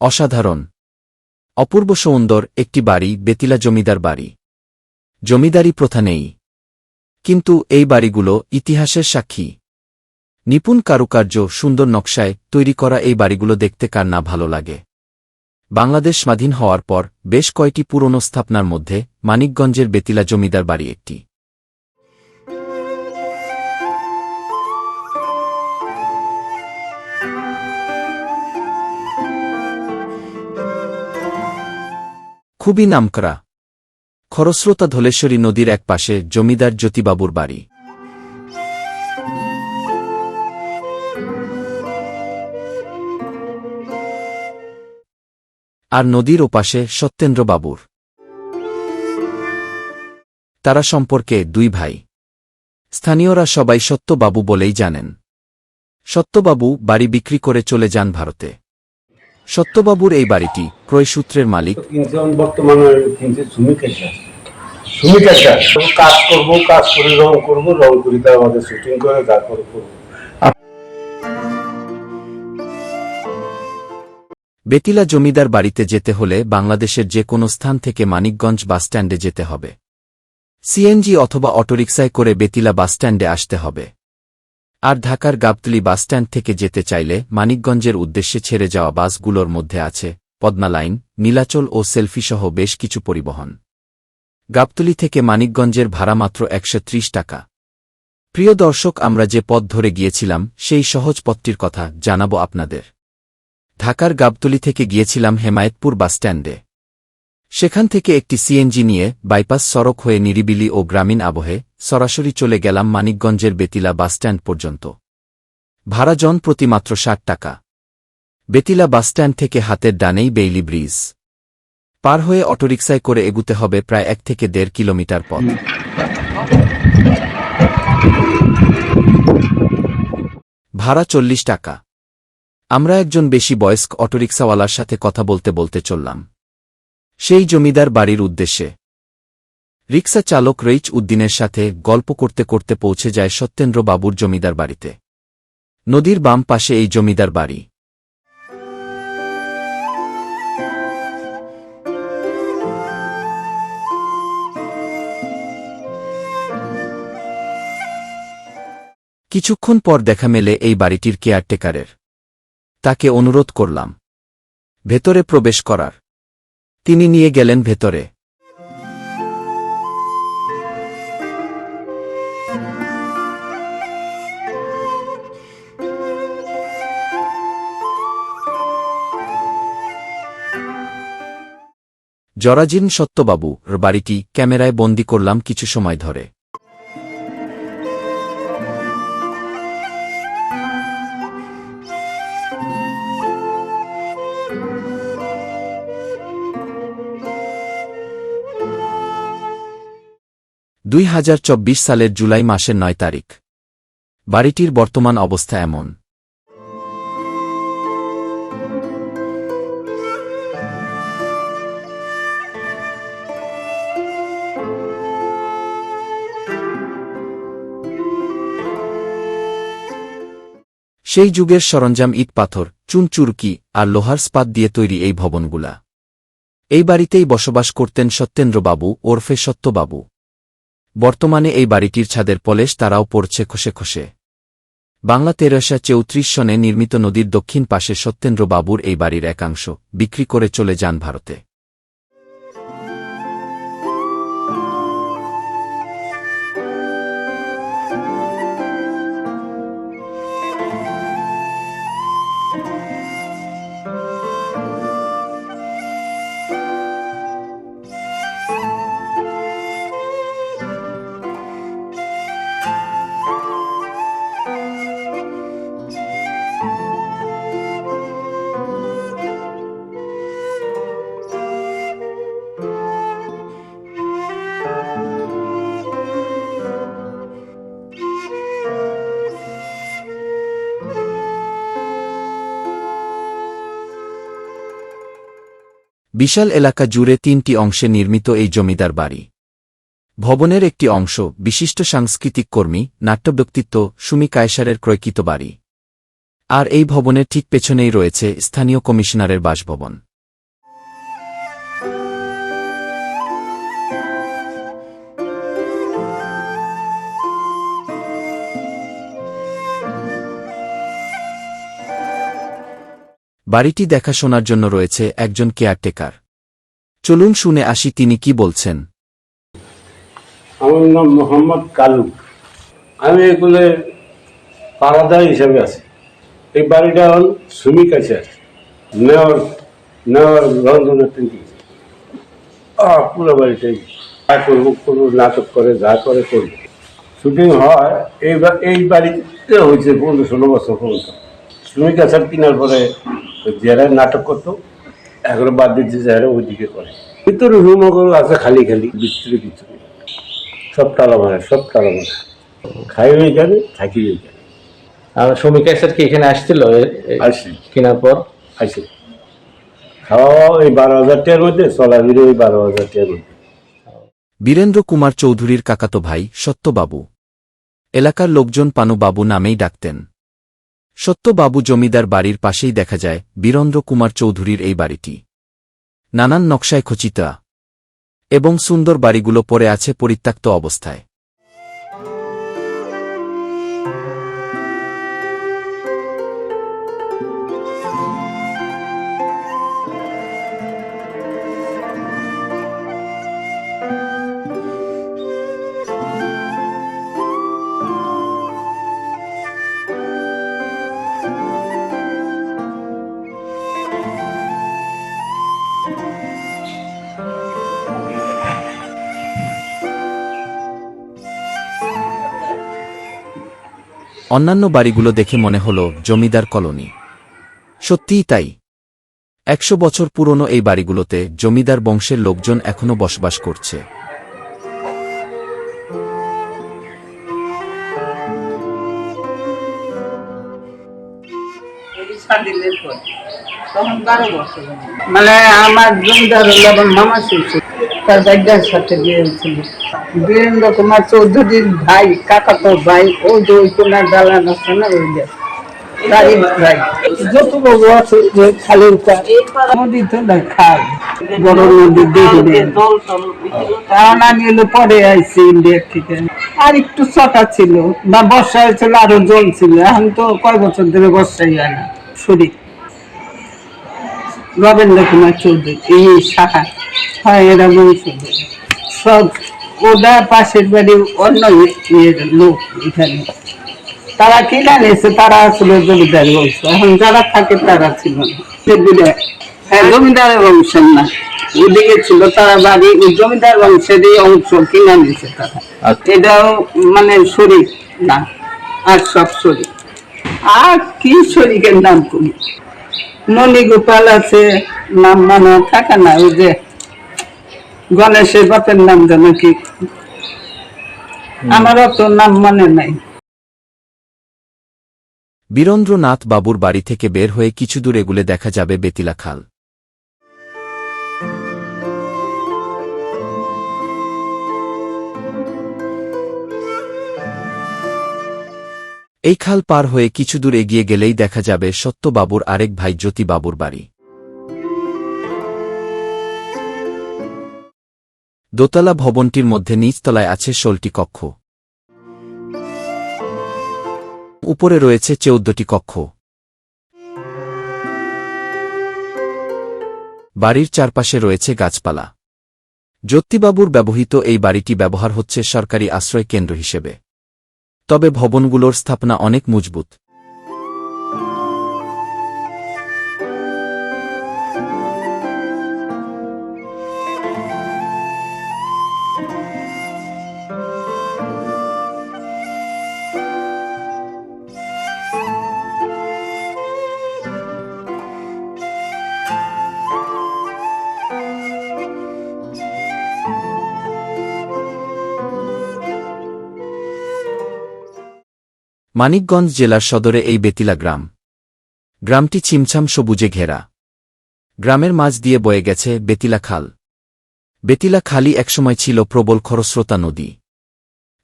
অসাধারণ। অপূর্ব সুন্দর একটি বাড়ি, বেতিলা জমিদার বাড়ি। জমিদারি প্রথা নেই। কিন্তু এই বাড়িগুলো ইতিহাসের সাক্ষী। নিপুণ কারুকার্য, সুন্দর নকশায় তৈরি করা এই বাড়িগুলো দেখতে কার না ভালো লাগে। বাংলাদেশ স্বাধীন হওয়ার পর বেশ কয়েকটি পুরনো স্থাপনার মধ্যে মানিকগঞ্জের বেতিলা জমিদার বাড়ি একটি। খুবই নামকরা। খরস্রোতা ধলেশ্বরী নদীর এক পাশে জমিদার জ্যোতিবাবুর বাড়ি। আর নদীর ওপাশে সত্যেন্দ্রবাবুর তারা সম্পর্কে দুই ভাই। স্থানীয়রা সবাই সত্যবাবু বলেই জানেন। সত্যবাবু বাড়ি বিক্রি করে চলে যান ভারতে। সত্যবাবুর এই বাড়িটি ক্রয়সূত্রের মালিক। কাজ। করব, কাজ করে রং করব, রং করি তার আমাদের শুটিং করে করে করব। বেতিলা জমিদার বাড়িতে যেতে হলে বাংলাদেশের যে কোনো স্থান থেকে মানিকগঞ্জ বাসস্ট্যান্ডে যেতে হবে। সিএনজি অথবা অটোরিকশায় করে বেতিলা বাসস্ট্যান্ডে আসতে হবে। আর ঢাকার গাবতলি বাসস্ট্যান্ড থেকে যেতে চাইলে মানিকগঞ্জের উদ্দেশ্যে ছেড়ে যাওয়া বাসগুলোর মধ্যে আছে পদ্মা লাইন, নীলাচল ও সেলফিসহ বেশ কিছু পরিবহন। গাবতলি থেকে মানিকগঞ্জের ভাড়া মাত্র একশো ত্রিশ টাকা। প্রিয় দর্শক, আমরা যে পথ ধরে গিয়েছিলাম, সেই সহজ পথটির কথা জানাব আপনাদের। ঢাকার গাবতলি থেকে গিয়েছিলাম হেমায়েতপুর বাসস্ট্যান্ডে। সেখান থেকে একটি সিএনজি নিয়ে বাইপাস সড়ক হয়ে নিরিবিলি ও গ্রামীণ আবহে সরাসরি চলে গেলাম মানিকগঞ্জের বেতিলা বাসস্ট্যান্ড পর্যন্ত। ভাড়া জন প্রতি মাত্র ষাট টাকা। বেতিলা বাসস্ট্যান্ড থেকে হাতের ডানেই বেইলি ব্রিজ। পার হয়ে অটোরিকশায় করে এগুতে হবে প্রায় এক থেকে দেড় কিলোমিটার পথ। ভাড়া চল্লিশ টাকা। আমরা একজন বেশি বয়স্ক অটোরিকশাওয়ালার সাথে কথা বলতে বলতে চললাম। সেই জমিদার বাড়ির উদ্দেশ্যে। রিক্সা চালক রইচ উদ্দিনের সাথে গল্প করতে করতে পৌঁছে যায় সত্যেন্দ্র বাবুর জমিদার বাড়িতে। নদীর বাম পাশে এই জমিদার বাড়ি। কিছুক্ষণ পর দেখা মেলে এই বাড়িটির কেয়ারটেকারের। তাকে অনুরোধ করলাম। ভেতরে প্রবেশ করার। তিনি নিয়ে গেলেন ভেতরে। জরাজীর্ণ সত্যবাবু, বাড়িটি ক্যামেরায় বন্দি করলাম কিছু সময় ধরে। দুই হাজার চব্বিশ সালের জুলাই মাসের নয় তারিখ। বাড়িটির বর্তমান অবস্থা এমন। সেই যুগের সরঞ্জাম ইট পাথর চুনচুরকি আর লোহার স্পাত দিয়ে তৈরি এই ভবনগুলা। এই বাড়িতেই বসবাস করতেন সত্যেন্দ্রবাবু ওরফে সত্যবাবু। বর্তমানে এই বাড়িটির ছাদের পলেশ তারাও পড়ছে খসে খসে। বাংলা তেরশা চৌত্রিশ সনে নির্মিত নদীর দক্ষিণ পাশে সত্যেন্দ্রবাবুর এই বাড়ির একাংশ, বিক্রি করে চলে যান ভারতে। বিশাল এলাকা জুড়ে তিনটি অংশে নির্মিত এই জমিদার বাড়ি। ভবনের একটি অংশ বিশিষ্ট সাংস্কৃতিক কর্মী নাট্য ব্যক্তিত্ব সুমি কায়সারের ক্রয়কৃত বাড়ি। আর এই ভবনের ঠিক পেছনেই রয়েছে স্থানীয় কমিশনারের বাসভবন। বাড়িটি দেখাশোনার জন্য রয়েছে একজন কেয়ারটেকার। চলুন শুনে আসি তিনি কি বলছেন। আমার নাম মোহাম্মদ কালু আমি এগুলো পাড়াদার হিসাবে আছি। এই বাড়িটা হল শ্রমিক আছে। আছে নেওয়ার নেওয়ার রঞ্জনের তিনটি। পুরো বাড়িটাই যা করব করব নাটক করে, যা করে করব শুটিং হয়, এই এই বাড়িতে হয়েছে পনেরো ষোলো বছর পর্যন্ত। শ্রমিক আসার কেনার পরে যারা নাটক করতো এখন বাদ দিচ্ছে যারা ওইদিকে করে। ভিতরে রুমগুলো আছে খালি খালি ভিতরে ভিতরে। সব টালা মারে সব টালা মারে খাই ওইখানে থাকি ওইখানে আর শ্রমিক স্যার কি এখানে আসছিল? আসি কেনার পর? আসি খাওয়া ওই বারো হাজার টাকার মধ্যে চলাফিরে ওই বারো হাজার টাকার মধ্যে। বীরেন্দ্র কুমার চৌধুরীর কাকাতো ভাই সত্যবাবু। এলাকার লোকজন পানুবাবু নামেই ডাকতেন। সত্যবাবু জমিদার বাড়ির পাশেই দেখা যায় বীরেন্দ্র কুমার চৌধুরীর এই বাড়িটি। নানান নকশায় খচিতা এবং সুন্দর বাড়িগুলো পরে আছে পরিত্যক্ত অবস্থায়। অন্যান্য বাড়িগুলো দেখে মনে হল জমিদার কলোনি। সত্যিই তাই। একশো বছর পুরনো এই বাড়িগুলোতে জমিদার বংশের লোকজন এখনও বসবাস করছে। মানে আমার জমিদার মামা শ্বশুর তার বাইদার সাথে বিয়ে হয়েছিল বীরেন্দ্র কুমার চৌধুরীর ভাই, কাকাতো ভাই, ও যে ওই কোনার দালান আছে না, ওই যে যত তো কারণ আমি পরে আর একটু ছটা ছিল, বা বর্ষা হয়েছিল আরও জল ছিল এখন তো কয় বছর ধরে বর্ষাই হয় না, শরীর। রবীন্দ্র কুমার চৌধুরী এই শাখা হয় এরা বংশধর সব ওরা পাশের বাড়ি অন্য ইয়ের লোক এখানে। তারা কিনা নিয়েছে তারা আসলে জমিদার বংশ। এখন যারা থাকে তারা ছিল না। হ্যাঁ জমিদারের বংশের না। ওদিকে ছিল তারা বাড়ি জমিদার বংশেরই অংশ কিনা নিয়েছে তারা। এটাও মানে শরীর না আর সব শরীর। আর কি শরীরের নাম করি? ননী গোপাল আছে, নাম মানে থাকে না, ওই যে গণেশের বাপের নাম যেন কি? আমার অত নাম মনে নাই। বীরেন্দ্রনাথ বাবুর বাড়ি থেকে বের হয়ে কিছু দূর এগুলে দেখা যাবে বেতিলা খাল। এই খাল পার হয়ে কিছু দূর এগিয়ে গেলেই দেখা যাবে সত্যবাবুর আরেক ভাই জ্যোতিবাবুর বাড়ি। দোতলা ভবনটির মধ্যে নিচতলায় আছে ষোলটি কক্ষ। উপরে রয়েছে চৌদ্দটি কক্ষ। বাড়ির চারপাশে রয়েছে গাছপালা। জ্যোতিবাবুর ব্যবহৃত এই বাড়িটি ব্যবহার হচ্ছে সরকারি আশ্রয় কেন্দ্র হিসেবে। তবে ভবনগুলোর স্থাপনা অনেক মজবুত। মানিকগঞ্জ জেলার সদরে এই বেতিলা গ্রাম। গ্রামটি ছিমছাম সবুজে ঘেরা। গ্রামের মাঝ দিয়ে বয়ে গেছে বেতিলা খাল। বেতিলা খালি একসময় ছিল প্রবল খরস্রোতা নদী।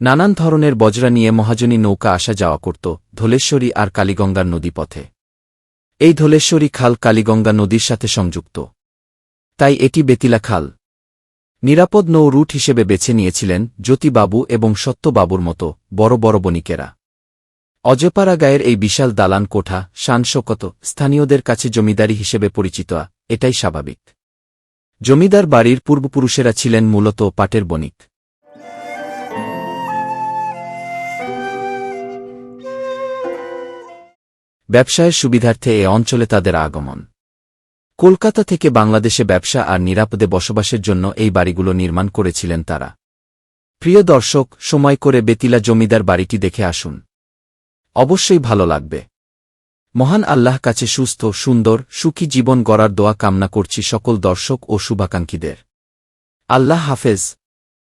নানান ধরনের বজরা নিয়ে মহাজনী নৌকা আসা যাওয়া করত ধলেশ্বরী আর কালীগঙ্গার নদীপথে। এই ধলেশ্বরী খাল কালীগঙ্গা নদীর সাথে সংযুক্ত। তাই এটি বেতিলা খাল। নিরাপদ নৌ রুট হিসেবে বেছে নিয়েছিলেন জ্যোতিবাবু এবং সত্যবাবুর মতো বড় বড় বণিকেরা। অজপাড়া গায়ের এই বিশাল দালান কোঠা শানশকত স্থানীয়দের কাছে জমিদারি হিসেবে পরিচিত, এটাই স্বাভাবিক। জমিদার বাড়ির পূর্বপুরুষেরা ছিলেন মূলত পাটের বণিক। ব্যবসায়ের সুবিধার্থে এ অঞ্চলে তাদের আগমন। কলকাতা থেকে বাংলাদেশে ব্যবসা আর নিরাপদে বসবাসের জন্য এই বাড়িগুলো নির্মাণ করেছিলেন তারা। প্রিয় দর্শক, সময় করে বেতিলা জমিদার বাড়িটি দেখে আসুন। অবশ্যই ভালো লাগবে। মহান আল্লাহ কাছে সুস্থ, সুন্দর, সুখী জীবন গড়ার দোয়া কামনা করছি সকল দর্শক ও শুভাকাঙ্ক্ষীদের। আল্লাহ হাফেজ।